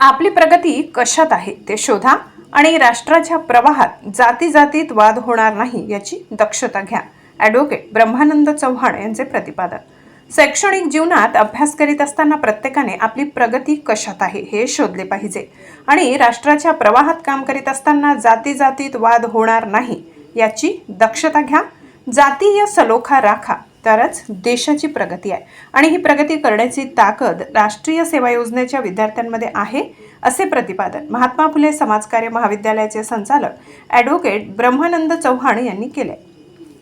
आपली प्रगती कशात आहे ते शोधा आणि राष्ट्राच्या प्रवाहात जाती जातीत वाद होणार नाही याची दक्षता घ्या. ॲडव्होकेट ब्रह्मानंद चव्हाण यांचे प्रतिपादन. शैक्षणिक जीवनात अभ्यास करीत असताना प्रत्येकाने आपली प्रगती कशात आहे हे शोधले पाहिजे. आणि राष्ट्राच्या प्रवाहात काम करीत असताना जाती जातीत वाद होणार नाही याची दक्षता घ्या. जातीय सलोखा राखा. तरच देशाची प्रगती आहे. आणि ही प्रगती करण्याची ताकद राष्ट्रीय सेवा योजनेच्या विद्यार्थ्यांमध्ये आहे असे प्रतिपादन महात्मा फुले समाजकार्य महाविद्यालयाचे संचालक ॲडव्होकेट ब्रह्मानंद चव्हाण यांनी केले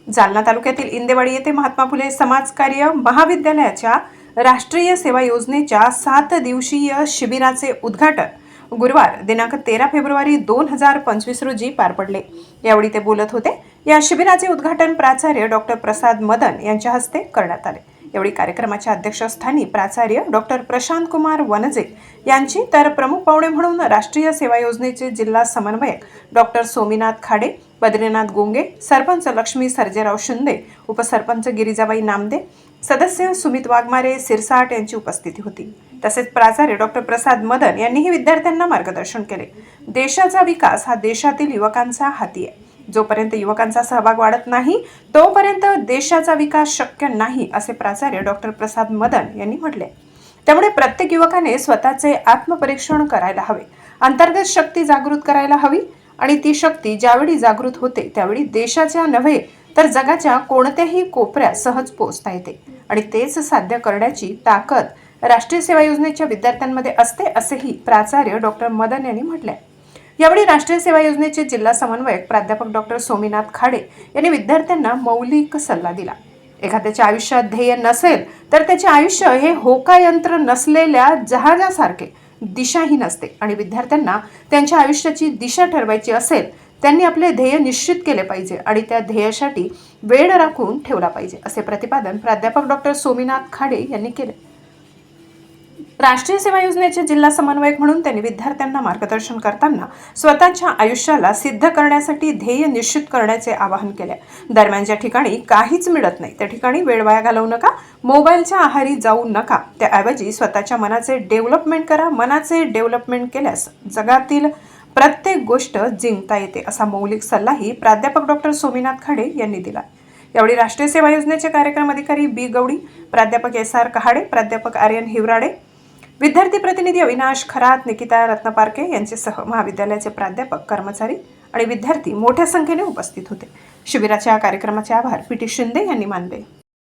जालना तालुक्यातील इंदेवाडी येथे महात्मा फुले समाजकार्य महाविद्यालयाच्या राष्ट्रीय सेवा योजनेच्या सात दिवसीय शिबिराचे उद्घाटन गुरुवार दिनांक तेरा फेब्रुवारी दोन हजार पंचवीस रोजी पार पडले. यावेळी ते बोलत होते या शिबिराचे उद्घाटन प्राचार्य डॉक्टर प्रसाद मदन यांच्या हस्ते करण्यात आले. यावेळी कार्यक्रमाच्या अध्यक्षस्थानी प्राचार्य डॉक्टर प्रशांत कुमार वनजे यांची तर प्रमुख पाहुणे म्हणून राष्ट्रीय सेवा योजनेचे जिल्हा समन्वयक डॉक्टर सोमीनाथ खाडे बद्रीनाथ गोंगे सरपंच लक्ष्मी सर्जेराव शिंदे उपसरपंच गिरिजाबाई नामदे सदस्य सुमित वाघमारे सिरसाट यांची उपस्थिती होती. तसेच प्राचार्य डॉक्टर प्रसाद मदन यांनीही विद्यार्थ्यांना मार्गदर्शन केले. देशाचा विकास हा देशातील युवकांचा हाती आहे. जोपर्यंत युवकांचा सहभाग वाढत नाही तोपर्यंत देशाचा विकास शक्य नाही असे प्राचार्य डॉक्टर प्रसाद मदन यांनी म्हटले. त्यामुळे प्रत्येक युवकाने स्वतःचे आत्मपरीक्षण करायला हवे. अंतर्गत शक्ती जागृत करायला हवी आणि ती शक्ती ज्यावेळी जागृत होते त्यावेळी देशाच्या नव्हे तर जगाच्या कोणत्याही कोपऱ्यात सहज पोचता येते. आणि तेच साध्य करण्याची ताकद राष्ट्रीय सेवा योजनेच्या विद्यार्थ्यांमध्ये असते असेही प्राचार्य डॉक्टर मदन यांनी म्हटले यावेळी राष्ट्रीय सेवा योजनेचे जिल्हा समन्वयक प्राध्यापक डॉक्टर सोमीनाथ खाडे यांनी विद्यार्थ्यांना मौलिक सल्ला दिला. एखाद्याच्या आयुष्यात ध्येय नसेल तर त्याचे आयुष्य हे होकायंत्र नसलेल्या जहाजासारखे दिशाही नसते आणि विद्यार्थ्यांना त्यांच्या आयुष्याची दिशा ठरवायची असेल त्यांनी आपले ध्येय निश्चित केले पाहिजे आणि त्या ध्येयासाठी वेळ राखून ठेवला पाहिजे असे प्रतिपादन प्राध्यापक डॉक्टर सोमीनाथ खाडे यांनी केले. राष्ट्रीय सेवा योजनेचे जिल्हा समन्वयक म्हणून त्यांनी विद्यार्थ्यांना मार्गदर्शन करताना स्वतःच्या आयुष्याला सिद्ध करण्यासाठी ध्येय निश्चित करण्याचे आवाहन केले. दरम्यान ज्या ठिकाणी काहीच मिळत नाही त्या ठिकाणी वेळ वाया घालवू नका मोबाईलच्या आहारी जाऊ नका त्याऐवजी स्वतःच्या मनाचे डेव्हलपमेंट करा मनाचे डेव्हलपमेंट केल्यास जगातील प्रत्येक गोष्ट जिंकता येते असा मौलिक सल्लाही प्राध्यापक डॉक्टर सोमीनाथ खाडे यांनी दिला. यावेळी राष्ट्रीय सेवा योजनेचे कार्यक्रम अधिकारी बी गवडी प्राध्यापक एस आर कहाडे प्राध्यापक आर्यन हिवराडे विद्यार्थी प्रतिनिधी अविनाश खरात निकिता रत्नपारके यांच्यासह महाविद्यालयाचे प्राध्यापक कर्मचारी आणि विद्यार्थी मोठ्या संख्येने उपस्थित होते. शिबिराच्या कार्यक्रमाचे आभार पी टी शिंदे यांनी मानले.